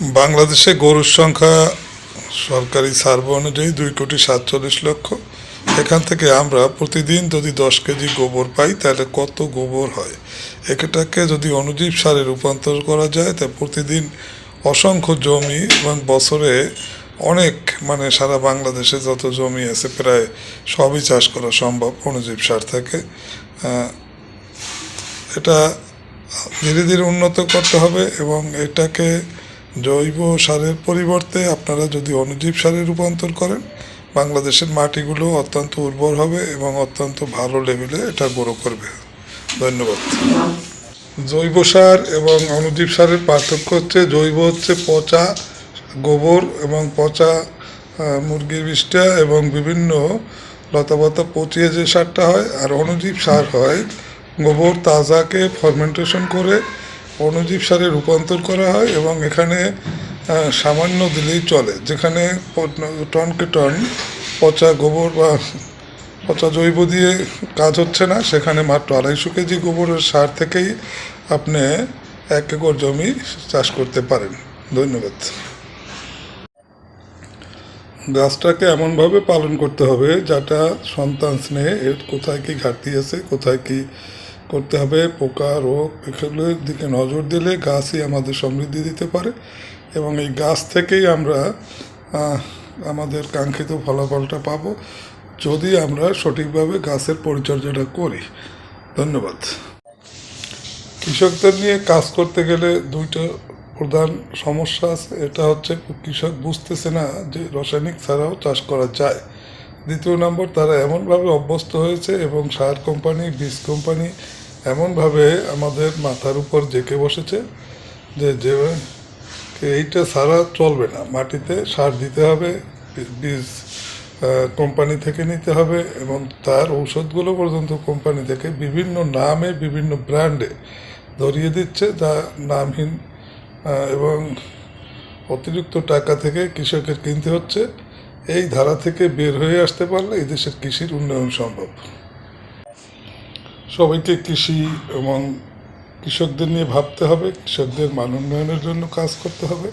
বাংলাদেশে গরুর সংখ্যা সরকারি সার্ভে অনুযায়ী দুই কোটি সাতচল্লিশ লক্ষ। এখান থেকে আমরা প্রতিদিন যদি দশ কেজি গোবর পাই, তাহলে কত গোবর হয়? এটাকে যদি অনুজীব সারে রূপান্তর করা যায় তা প্রতিদিন অসংখ্য জমি এবং বছরে অনেক মানে সারা বাংলাদেশে যত জমি আছে, প্রায় সবই চাষ করা সম্ভব অনুজীব সার থেকে। এটা ধীরে ধীরে উন্নত করতে হবে এবং এটাকে জৈব সারের পরিবর্তে আপনারা যদি অনুজীব সারে রূপান্তর করেন, বাংলাদেশের মাটিগুলো অত্যন্ত উর্বর হবে এবং অত্যন্ত ভালো লেভেলে এটা গ্রো করবে। ধন্যবাদ। জৈব সার এবং অনুজীব সারের পার্থক্য হচ্ছে, জৈব হচ্ছে পচা গোবর এবং পচা মুরগির বিষ্ঠা এবং বিভিন্ন লতাপাতা পচিয়ে যে সারটা হয়, আর অনুজীব সার হয়, গোবর তাজাকে ফার্মেন্টেশন করে অনুজীব সারে রূপান্তর করা হয় এবং এখানে সামান্য দিলেই চলে। যেখানে টনকে টন, পচা গোবর বা পচা জৈব দিয়ে কাজ হচ্ছে না। সেখানে মাত্র আড়াইশো কেজি গোবরের সার থেকেই আপনি এক একর জমি চাষ করতে পারেন। ধন্যবাদ। গাছটাকে এমনভাবে পালন করতে হবে যাটা সন্তান স্নেহে, এর কোথায় কি ঘাটতি আছে, কোথায় কি করতে হবে, পোকা, রোগ, এগুলোর দিকে নজর দিলে গাছই আমাদের সমৃদ্ধি দিতে পারে এবং এই গাছ থেকেই আমরা আমাদের কাঙ্ক্ষিত ফলাফলটা পাব যদি আমরা সঠিকভাবে গাছের পরিচর্যাটা করি। ধন্যবাদ। কৃষকদের নিয়ে কাজ করতে গেলে দুইটা প্রধান সমস্যা আছে। এটা হচ্ছে, কৃষক বুঝতেছে না যে রাসায়নিক ছাড়াও চাষ করা যায়। দ্বিতীয় নম্বর, তারা এমনভাবে অভ্যস্ত হয়েছে এবং সার কোম্পানি, বীজ কোম্পানি এমনভাবে আমাদের মাথার উপর জেঁকে বসেছে যে এইটা সারা চলবে না। মাটিতে সার দিতে হবে, বীজ কোম্পানি থেকে নিতে হবে এবং তার ঔষধগুলো পর্যন্ত কোম্পানি থেকে বিভিন্ন নামে বিভিন্ন ব্র্যান্ডে ধরিয়ে দিচ্ছে যা নামহীন এবং অতিরিক্ত টাকা থেকে কৃষকের কিনতে হচ্ছে। এই ধারা থেকে বের হয়ে আসতে পারলে এই দেশের কৃষির উন্নয়ন সম্ভব। সবাইকে কৃষি এবং কৃষকদের নিয়ে ভাবতে হবে, কৃষকদের মান উন্নয়নের জন্য কাজ করতে হবে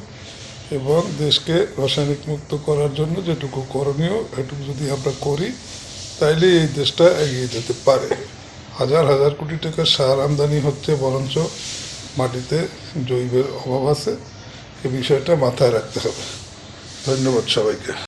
এবং দেশকে রাসায়নিক মুক্ত করার জন্য যেটুকু করণীয়, এটুকু যদি আমরা করি, তাইলে এই দেশটা এগিয়ে যেতে পারে। হাজার হাজার কোটি টাকার সার আমদানি হচ্ছে, বরঞ্চ মাটিতে জৈবের অভাব আছে। এ বিষয়টা মাথায় রাখতে হবে। ধন্যবাদ সবাইকে।